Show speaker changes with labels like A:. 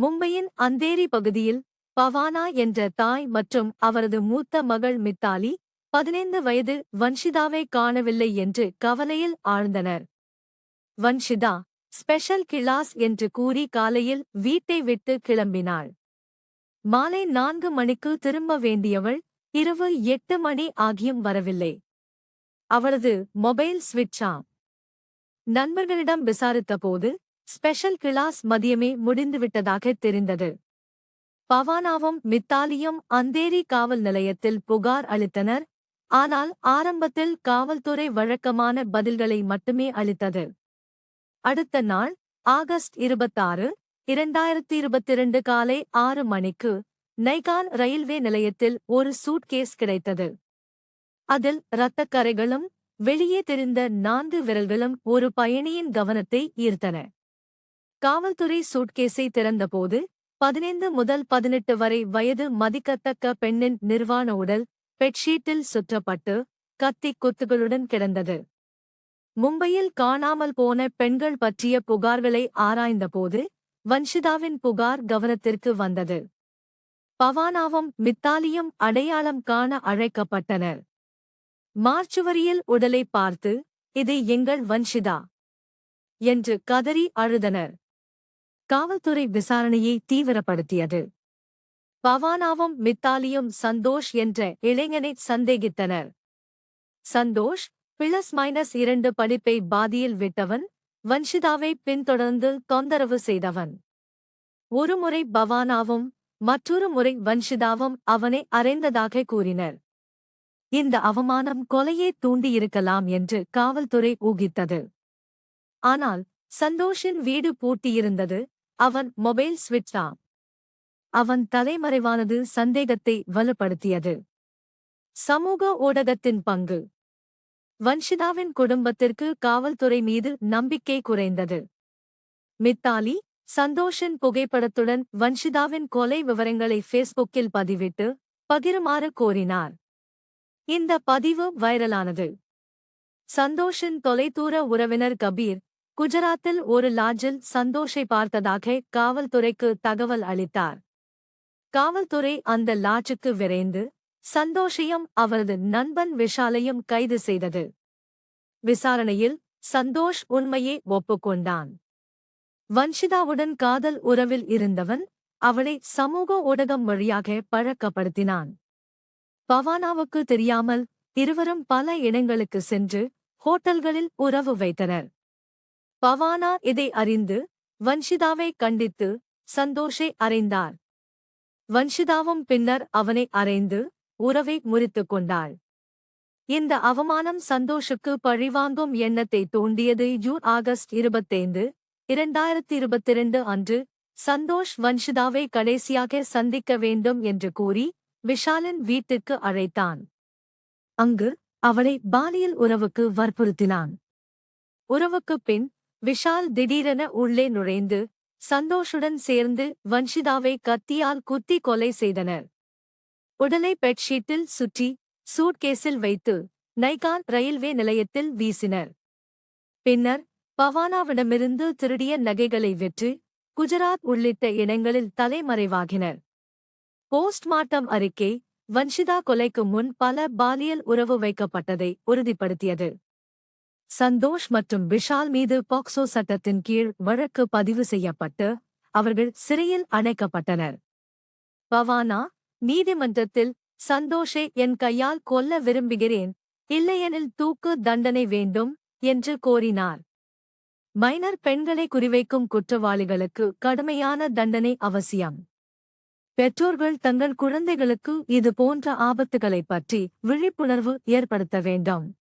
A: மும்பையின் அந்தேரி பகுதியில் பவானா என்ற தாய் மற்றும் அவரது மூத்த மகள் மித்தாலி பதினைந்து வயது வன்ஷிதாவை காணவில்லை என்று கவலையில் ஆழ்ந்தனர். வன்ஷிதா ஸ்பெஷல் கிளாஸ் என்று கூறி காலையில் வீட்டை விட்டு கிளம்பினாள். மாலை நான்கு மணிக்கு திரும்ப வேண்டியவள் இரவு எட்டு மணி ஆகியும் வரவில்லை. அவளது மொபைல் ஸ்விட்ச் ஆ நண்பர்களிடம் விசாரித்தபோது ஸ்பெஷல் கிளாஸ் மதியமே முடிந்துவிட்டதாக தெரிந்தது. பவானாவும் மித்தாலியும் அந்தேரி காவல் நிலையத்தில் புகார் அளித்தனர். ஆனால் ஆரம்பத்தில் காவல்துறை வழக்கமான பதில்களை மட்டுமே அளித்தது. அடுத்த நாள் ஆகஸ்ட் இருபத்தாறு இரண்டாயிரத்தி இருபத்திரண்டு காலை ஆறு மணிக்கு நைகான் ரயில்வே நிலையத்தில் ஒரு சூட்கேஸ் கிடைத்தது. அதில் இரத்தக் கரைகளும் வெளியே தெரிந்த நான்கு விரல்களும் ஒரு பயணியின் கவனத்தை ஈர்த்தன. காவல்துறை சூட்கேஸை திறந்தபோது பதினைந்து முதல் பதினெட்டு வரை வயது மதிக்கத்தக்க பெண்ணின் நிர்வாண உடல் பெட்ஷீட்டில் சுற்றப்பட்டு கத்தி குத்துகளுடன் கிடந்தது. மும்பையில் காணாமல் போன பெண்கள் பற்றிய புகார்களை ஆராய்ந்தபோது வன்ஷிதாவின் புகார் கவனத்திற்கு வந்தது. பவானாவும் மித்தாலியும் அடையாளம் காண அழைக்கப்பட்டனர். மார்ச்சுவரியில் உடலை பார்த்து இது எங்கள் வன்ஷிதா என்று கதறி அழுதனர். காவல்துறை விசாரணையை தீவிரப்படுத்தியது. பவானாவும் மித்தாலியும் சந்தோஷ் என்ற இளைஞனை சந்தேகித்தனர். சந்தோஷ் பிளஸ் மைனஸ் இரண்டு படிப்பை பாதியில் விட்டவன் வன்ஷிதாவை பின்தொடர்ந்து தொந்தரவு செய்தவன். ஒருமுறை பவானாவும் மற்றொரு முறை வன்ஷிதாவும் அவனை அறைந்ததாக கூறினர். இந்த அவமானம் கொலையே தூண்டியிருக்கலாம் என்று காவல்துறை ஊகித்தது. ஆனால் சந்தோஷின் வீடு பூட்டியிருந்தது அவன் மொபைல் ஸ்விட்ச் ஆம் அவன் தலைமறைவானது சந்தேகத்தை வலுப்படுத்தியது. சமூக ஊடகத்தின் பங்கு. வன்ஷிதாவின் குடும்பத்திற்கு காவல்துறை மீது நம்பிக்கை குறைந்தது. மித்தாலி சந்தோஷின் புகைப்படத்துடன் வன்ஷிதாவின் கொலை விவரங்களை ஃபேஸ்புக்கில் பதிவிட்டு பகிருமாறு கோரினார். இந்த பதிவு வைரலானது. சந்தோஷின் தொலைதூர உறவினர் கபீர் குஜராத்தில் ஒரு லாட்ஜில் சந்தோஷை பார்த்ததாக காவல்துறைக்கு தகவல் அளித்தார். காவல்துறை அந்த லாட்ஜுக்கு விரைந்து சந்தோஷையும் அவரது நண்பன் விஷாலையும் கைது செய்தது. விசாரணையில் சந்தோஷ் உண்மையை ஒப்புக்கொண்டான். வன்ஷிதாவுடன் காதல் உறவில் இருந்தவன் அவளை சமூக ஊடகம் வழியாக பழக்கப்படுத்தினான். பவானாவுக்கு தெரியாமல் இருவரும் பல இடங்களுக்கு சென்று ஹோட்டல்களில் உறவு வைத்தனர். பவானா இதை அறிந்து வன்ஷிதாவை கண்டித்து சந்தோஷை அறைந்தார் வன்ஷிதாவும் பின்னர் அவனை அறைந்து உறவை முறித்துக் கொண்டாள். இந்த அவமானம் சந்தோஷுக்கு பழிவாங்கும் எண்ணத்தை தூண்டியது ஜூன் ஆகஸ்ட் இருபத்தைந்து இரண்டாயிரத்தி இருபத்திரண்டு அன்று சந்தோஷ் வன்ஷிதாவை கடைசியாக சந்திக்க வேண்டும் என்று கூறி விஷாலின் வீட்டுக்கு அழைத்தான். அங்கு அவளை பாலியல் உறவுக்கு வற்புறுத்தினான். உறவுக்குப் பின் விஷால் திடீரென உள்ளே நுழைந்து சந்தோஷுடன் சேர்ந்து வன்ஷிதாவை கத்தியால் குத்தி கொலை செய்தனர். உடலை பெட்ஷீட்டில் சுற்றி சூட்கேஸில் வைத்து நைகான் ரயில்வே நிலையத்தில் வீசினர். பின்னர் பவானாவிடமிருந்து திருடிய நகைகளை விற்று குஜராத் உள்ளிட்ட இடங்களில் தலைமறைவாகினர். போஸ்ட்மார்ட்டம் அறிக்கை வன்ஷிதா கொலைக்கு முன் பல பாலியல் உறவு வைக்கப்பட்டதை உறுதிப்படுத்தியது. சந்தோஷ் மற்றும் விஷால் மீது பாக்சோ சட்டத்தின் கீழ் வழக்கு பதிவு செய்யப்பட்டு அவர்கள் சிறையில் அடைக்கப்பட்டனர். பவானா நீதிமன்றத்தில் சந்தோஷை என் கையால் கொல்ல விரும்புகிறேன். இல்லையெனில் தூக்கு தண்டனை வேண்டும் என்று கோரினார். மைனர் பெண்களை குறிவைக்கும் குற்றவாளிகளுக்கு கடுமையான தண்டனை அவசியம். பெற்றோர்கள் தங்கள் குழந்தைகளுக்கு இது போன்ற ஆபத்துகளைப் பற்றி விழிப்புணர்வு ஏற்படுத்த வேண்டும்.